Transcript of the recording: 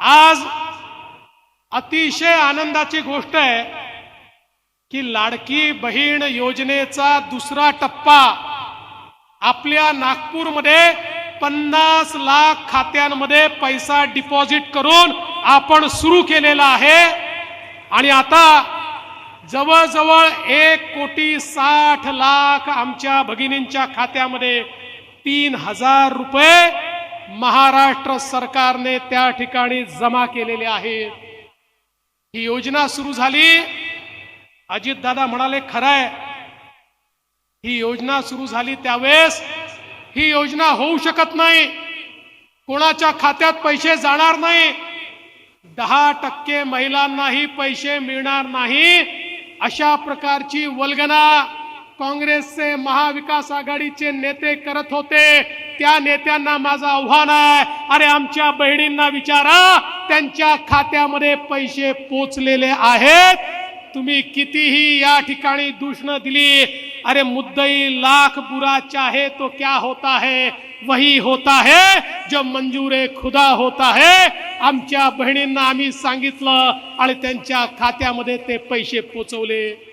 आज अतिशय आनंदाची गोष्ट आहे की लाडकी बहीण योजनेचा दुसरा टप्पा आपल्या नागपूरमध्ये पन्नास लाख खात्यांमध्ये पैसा डिपॉझिट करून आपण सुरू केलेला आहे. आणि आता जवळजवळ एक कोटी साठ लाख आमच्या भगिनींच्या खात्यामध्ये तीन हजार रुपये महाराष्ट्र सरकारने त्या ठिकाणी जमा केलेले आहेत. ही योजना सुरू झाली. अजितदादा म्हणाले खरंय. ही योजना सुरू झाली त्यावेळेस ही योजना होऊ शकत नाही. कोणाच्या खात्यात पैसे जाणार नाही. दहा टक्के महिलांनाही पैसे मिळणार नाही. अशा प्रकारची वल्गना काँग्रेसचे महाविकास आघाडीचे नेते करत होते. त्या नेत्यांना माझं आव्हान आहे. अरे आमच्या बहिणींना विचारा. त्यांच्या खात्यामध्ये पैसे पोचलेले आहेत. तुम्ही कितीही या ठिकाणी दूषणं दिली. अरे मुद्दई लाख बुरा चाहे तो क्या होता है वही होता है. जो मंजूरे खुदा होता है. आमच्या बहिणींना आम्ही सांगितलं आणि त्यांच्या खात्यामध्ये ते पैसे पोचवले.